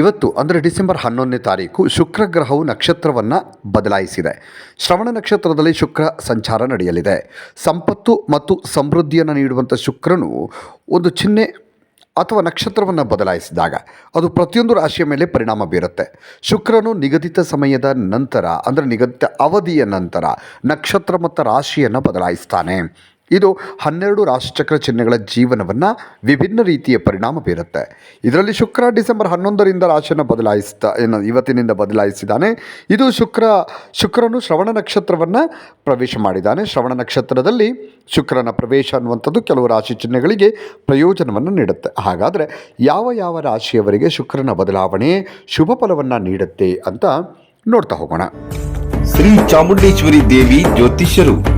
ಇವತ್ತು ಅಂದರೆ ಡಿಸೆಂಬರ್ ಹನ್ನೊಂದನೇ ತಾರೀಕು ಶುಕ್ರ ಗ್ರಹವು ನಕ್ಷತ್ರವನ್ನು ಬದಲಾಯಿಸಿದೆ. ಶ್ರವಣ ನಕ್ಷತ್ರದಲ್ಲಿ ಶುಕ್ರ ಸಂಚಾರ ನಡೆಯಲಿದೆ. ಸಂಪತ್ತು ಮತ್ತು ಸಮೃದ್ಧಿಯನ್ನು ನೀಡುವಂಥ ಶುಕ್ರನು ಒಂದು ಚಿಹ್ನೆ ಅಥವಾ ನಕ್ಷತ್ರವನ್ನು ಬದಲಾಯಿಸಿದಾಗ ಅದು ಪ್ರತಿಯೊಂದು ರಾಶಿಯ ಮೇಲೆ ಪರಿಣಾಮ ಬೀರುತ್ತೆ. ಶುಕ್ರನು ನಿಗದಿತ ಸಮಯದ ನಂತರ ಅಂದರೆ ನಿಗದಿತ ಅವಧಿಯ ನಂತರ ನಕ್ಷತ್ರ ಮತ್ತು ರಾಶಿಯನ್ನು ಬದಲಾಯಿಸ್ತಾನೆ. ಇದು ಹನ್ನೆರಡು ರಾಶಿಚಕ್ರ ಚಿಹ್ನೆಗಳ ಜೀವನವನ್ನು ವಿಭಿನ್ನ ರೀತಿಯ ಪರಿಣಾಮ ಬೀರುತ್ತೆ. ಇದರಲ್ಲಿ ಶುಕ್ರ ಡಿಸೆಂಬರ್ ಹನ್ನೊಂದರಿಂದ ರಾಶಿಯನ್ನು ಬದಲಾಯಿಸ್ತಾ ಏನು ಇವತ್ತಿನಿಂದ ಬದಲಾಯಿಸಿದ್ದಾನೆ. ಇದು ಶುಕ್ರ, ಶುಕ್ರನು ಶ್ರವಣ ನಕ್ಷತ್ರವನ್ನು ಪ್ರವೇಶ ಮಾಡಿದ್ದಾನೆ. ಶ್ರವಣ ನಕ್ಷತ್ರದಲ್ಲಿ ಶುಕ್ರನ ಪ್ರವೇಶ ಅನ್ನುವಂಥದ್ದು ಕೆಲವು ರಾಶಿ ಚಿಹ್ನೆಗಳಿಗೆ ಪ್ರಯೋಜನವನ್ನು ನೀಡುತ್ತೆ. ಹಾಗಾದರೆ ಯಾವ ಯಾವ ರಾಶಿಯವರಿಗೆ ಶುಕ್ರನ ಬದಲಾವಣೆ ಶುಭ ಫಲವನ್ನು ನೀಡುತ್ತೆ ಅಂತ ನೋಡ್ತಾ ಹೋಗೋಣ. ಶ್ರೀ ಚಾಮುಂಡೇಶ್ವರಿ ದೇವಿ ಜ್ಯೋತಿಷ್ಯರು.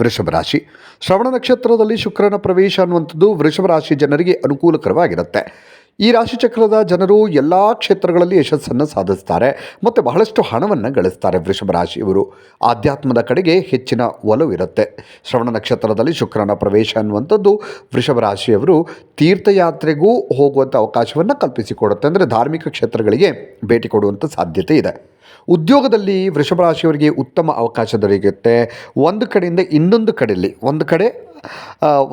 ವೃಷಭ ರಾಶಿ. ಶ್ರವಣ ನಕ್ಷತ್ರದಲ್ಲಿ ಶುಕ್ರನ ಪ್ರವೇಶ ಅನ್ನುವಂಥದ್ದು ವೃಷಭ ರಾಶಿ ಜನರಿಗೆ ಅನುಕೂಲಕರವಾಗಿರುತ್ತೆ. ಈ ರಾಶಿಚಕ್ರದ ಜನರು ಎಲ್ಲ ಕ್ಷೇತ್ರಗಳಲ್ಲಿ ಯಶಸ್ಸನ್ನು ಸಾಧಿಸ್ತಾರೆ. ಮತ್ತು ಬಹಳಷ್ಟು ಹಣವನ್ನು ಗಳಿಸ್ತಾರೆ ವೃಷಭ ರಾಶಿಯವರು. ಆಧ್ಯಾತ್ಮದ ಕಡೆಗೆ ಹೆಚ್ಚಿನ ಒಲವು ಇರುತ್ತೆ. ಶ್ರವಣ ನಕ್ಷತ್ರದಲ್ಲಿ ಶುಕ್ರನ ಪ್ರವೇಶ ಅನ್ನುವಂಥದ್ದು ವೃಷಭ ರಾಶಿಯವರು ತೀರ್ಥಯಾತ್ರೆಗೂ ಹೋಗುವಂಥ ಅವಕಾಶವನ್ನು ಕಲ್ಪಿಸಿಕೊಡುತ್ತೆ. ಅಂದರೆ ಧಾರ್ಮಿಕ ಕ್ಷೇತ್ರಗಳಿಗೆ ಭೇಟಿ ಕೊಡುವಂಥ ಸಾಧ್ಯತೆ ಇದೆ. ಉದ್ಯೋಗದಲ್ಲಿ ವೃಷಭ ರಾಶಿಯವರಿಗೆ ಉತ್ತಮ ಅವಕಾಶ ದೊರೆಯುತ್ತೆ. ಒಂದು ಕಡೆಯಿಂದ ಇನ್ನೊಂದು ಕಡೆಯಲ್ಲಿ, ಒಂದು ಕಡೆ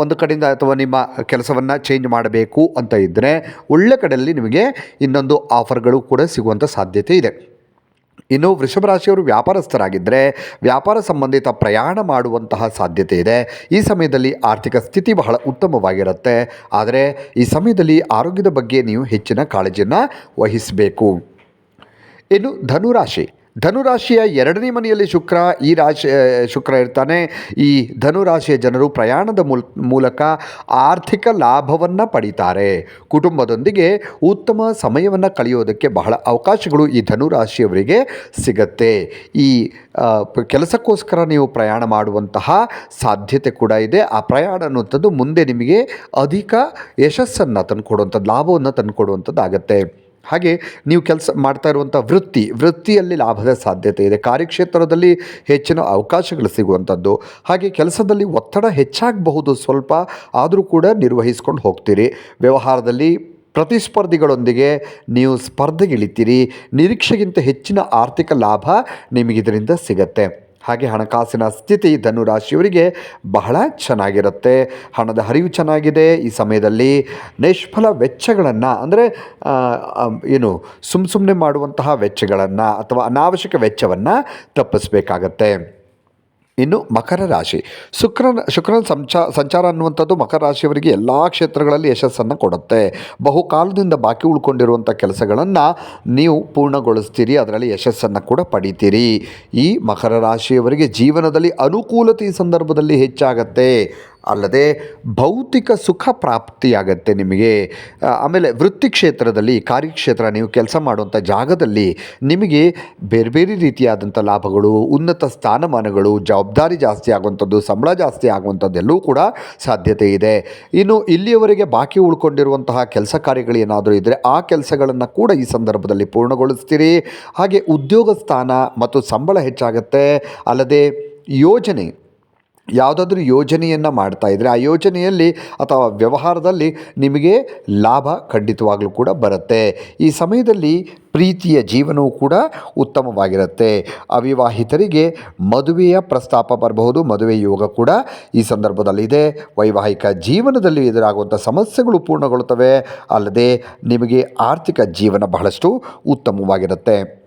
ಒಂದು ಕಡೆಯಿಂದ ಅಥವಾ ನಿಮ್ಮ ಕೆಲಸವನ್ನು ಚೇಂಜ್ ಮಾಡಬೇಕು ಅಂತ ಇದ್ದರೆ ಒಳ್ಳೆ ಕಡೆಯಲ್ಲಿ ನಿಮಗೆ ಇನ್ನೊಂದು ಆಫರ್ಗಳು ಕೂಡ ಸಿಗುವಂಥ ಸಾಧ್ಯತೆ ಇದೆ. ಇನ್ನು ವೃಷಭ ರಾಶಿಯವರು ವ್ಯಾಪಾರಸ್ಥರಾಗಿದ್ದರೆ ವ್ಯಾಪಾರ ಸಂಬಂಧಿತ ಪ್ರಯಾಣ ಮಾಡುವಂತಹ ಸಾಧ್ಯತೆ ಇದೆ. ಈ ಸಮಯದಲ್ಲಿ ಆರ್ಥಿಕ ಸ್ಥಿತಿ ಬಹಳ ಉತ್ತಮವಾಗಿರುತ್ತೆ. ಆದರೆ ಈ ಸಮಯದಲ್ಲಿ ಆರೋಗ್ಯದ ಬಗ್ಗೆ ನೀವು ಹೆಚ್ಚಿನ ಕಾಳಜಿಯನ್ನು ವಹಿಸಬೇಕು. ಇನ್ನು ಧನುರಾಶಿ. ಧನುರಾಶಿಯ ಎರಡನೇ ಮನೆಯಲ್ಲಿ ಶುಕ್ರ, ಈ ರಾಶಿ ಶುಕ್ರ ಇರ್ತಾನೆ. ಈ ಧನುರಾಶಿಯ ಜನರು ಪ್ರಯಾಣದ ಮೂಲ್, ಮೂಲಕ ಆರ್ಥಿಕ ಲಾಭವನ್ನು ಪಡೀತಾರೆ. ಕುಟುಂಬದೊಂದಿಗೆ ಉತ್ತಮ ಸಮಯವನ್ನು ಕಳೆಯೋದಕ್ಕೆ ಬಹಳ ಅವಕಾಶಗಳು ಈ ಧನುರಾಶಿಯವರಿಗೆ ಸಿಗತ್ತೆ. ಈ ಕೆಲಸಕ್ಕೋಸ್ಕರ ನೀವು ಪ್ರಯಾಣ ಮಾಡುವಂತಹ ಸಾಧ್ಯತೆ ಕೂಡ ಇದೆ. ಆ ಪ್ರಯಾಣ ಅನ್ನುವಂಥದ್ದು ಮುಂದೆ ನಿಮಗೆ ಅಧಿಕ ಯಶಸ್ಸನ್ನು ತಂದುಕೊಡುವಂಥದ್ದು, ಲಾಭವನ್ನು ತಂದುಕೊಡುವಂಥದ್ದು ಆಗುತ್ತೆ ಹಾಗೆ ನೀವು ಕೆಲಸ ಮಾಡ್ತಾ ಇರುವಂಥ ವೃತ್ತಿ, ವೃತ್ತಿಯಲ್ಲಿ ಲಾಭದ ಸಾಧ್ಯತೆ ಇದೆ. ಕಾರ್ಯಕ್ಷೇತ್ರದಲ್ಲಿ ಹೆಚ್ಚಿನ ಅವಕಾಶಗಳು ಸಿಗುವಂಥದ್ದು ಹಾಗೆ ಕೆಲಸದಲ್ಲಿ ಒತ್ತಡ ಹೆಚ್ಚಾಗಬಹುದು ಸ್ವಲ್ಪ, ಆದರೂ ಕೂಡ ನಿರ್ವಹಿಸ್ಕೊಂಡು ಹೋಗ್ತೀರಿ. ವ್ಯವಹಾರದಲ್ಲಿ ಪ್ರತಿಸ್ಪರ್ಧಿಗಳೊಂದಿಗೆ ನೀವು ಸ್ಪರ್ಧೆಗಿಳಿತೀರಿ. ನಿರೀಕ್ಷೆಗಿಂತ ಹೆಚ್ಚಿನ ಆರ್ಥಿಕ ಲಾಭ ನಿಮಗಿದರಿಂದ ಸಿಗತ್ತೆ. ಹಾಗೆ ಹಣಕಾಸಿನ ಸ್ಥಿತಿ ಧನುರಾಶಿಯವರಿಗೆ ಬಹಳ ಚೆನ್ನಾಗಿರುತ್ತೆ. ಹಣದ ಹರಿವು ಚೆನ್ನಾಗಿದೆ. ಈ ಸಮಯದಲ್ಲಿ ನಿಷ್ಫಲ ವೆಚ್ಚಗಳನ್ನು ಅಂದರೆ ಏನು ಸುಮ್ಮ ಸುಮ್ಮನೆ ಮಾಡುವಂತಹ ವೆಚ್ಚಗಳನ್ನು ಅಥವಾ ಅನಾವಶ್ಯಕ ವೆಚ್ಚವನ್ನು ತಪ್ಪಿಸಬೇಕಾಗತ್ತೆ. ಇನ್ನು ಮಕರ ರಾಶಿ. ಶುಕ್ರನ ಶುಕ್ರನ ಸಂಚಾ, ಸಂಚಾರ ಅನ್ನುವಂಥದ್ದು ಮಕರ ರಾಶಿಯವರಿಗೆ ಎಲ್ಲ ಕ್ಷೇತ್ರಗಳಲ್ಲಿ ಯಶಸ್ಸನ್ನು ಕೊಡುತ್ತೆ. ಬಹುಕಾಲದಿಂದ ಬಾಕಿ ಉಳ್ಕೊಂಡಿರುವಂಥ ಕೆಲಸಗಳನ್ನು ನೀವು ಪೂರ್ಣಗೊಳಿಸ್ತೀರಿ, ಅದರಲ್ಲಿ ಯಶಸ್ಸನ್ನು ಕೂಡ ಪಡಿತೀರಿ. ಈ ಮಕರ ರಾಶಿಯವರಿಗೆ ಜೀವನದಲ್ಲಿ ಅನುಕೂಲತೆ ಈ ಸಂದರ್ಭದಲ್ಲಿ ಹೆಚ್ಚಾಗತ್ತೆ. ಅಲ್ಲದೆ ಭೌತಿಕ ಸುಖ ಪ್ರಾಪ್ತಿಯಾಗತ್ತೆ ನಿಮಗೆ. ಆಮೇಲೆ ವೃತ್ತಿ ಕ್ಷೇತ್ರದಲ್ಲಿ, ಕಾರ್ಯಕ್ಷೇತ್ರ ನೀವು ಕೆಲಸ ಮಾಡುವಂಥ ಜಾಗದಲ್ಲಿ ನಿಮಗೆ ಬೇರೆ ಬೇರೆ ರೀತಿಯಾದಂಥ ಲಾಭಗಳು, ಉನ್ನತ ಸ್ಥಾನಮಾನಗಳು, ಜವಾಬ್ದಾರಿ ಜಾಸ್ತಿ ಆಗುವಂಥದ್ದು, ಸಂಬಳ ಜಾಸ್ತಿ ಆಗುವಂಥದ್ದೆಲ್ಲೂ ಕೂಡ ಸಾಧ್ಯತೆ ಇದೆ. ಇನ್ನು ಇಲ್ಲಿಯವರೆಗೆ ಬಾಕಿ ಉಳ್ಕೊಂಡಿರುವಂತಹ ಕೆಲಸ ಕಾರ್ಯಗಳು ಏನಾದರೂ ಇದ್ದರೆ ಆ ಕೆಲಸಗಳನ್ನು ಕೂಡ ಈ ಸಂದರ್ಭದಲ್ಲಿ ಪೂರ್ಣಗೊಳಿಸ್ತೀರಿ. ಹಾಗೆ ಉದ್ಯೋಗ ಸ್ಥಾನ ಮತ್ತು ಸಂಬಳ ಹೆಚ್ಚಾಗುತ್ತೆ. ಅಲ್ಲದೆ ಯೋಜನೆ ಯಾವುದಾದ್ರೂ ಯೋಜನೆಯನ್ನು ಮಾಡ್ತಾ ಇದ್ದರೆ ಆ ಯೋಜನೆಯಲ್ಲಿ ಅಥವಾ ವ್ಯವಹಾರದಲ್ಲಿ ನಿಮಗೆ ಲಾಭ ಖಂಡಿತವಾಗಲೂ ಕೂಡ ಬರುತ್ತೆ. ಈ ಸಮಯದಲ್ಲಿ ಪ್ರೀತಿಯ ಜೀವನವೂ ಕೂಡ ಉತ್ತಮವಾಗಿರುತ್ತೆ. ಅವಿವಾಹಿತರಿಗೆ ಮದುವೆಯ ಪ್ರಸ್ತಾಪ ಬರಬಹುದು, ಮದುವೆ ಯೋಗ ಕೂಡ ಈ ಸಂದರ್ಭದಲ್ಲಿದೆ. ವೈವಾಹಿಕ ಜೀವನದಲ್ಲಿ ಎದುರಾಗುವಂಥ ಸಮಸ್ಯೆಗಳು ಪೂರ್ಣಗೊಳ್ಳುತ್ತವೆ. ಅಲ್ಲದೆ ನಿಮಗೆ ಆರ್ಥಿಕ ಜೀವನ ಬಹಳಷ್ಟು ಉತ್ತಮವಾಗಿರುತ್ತೆ.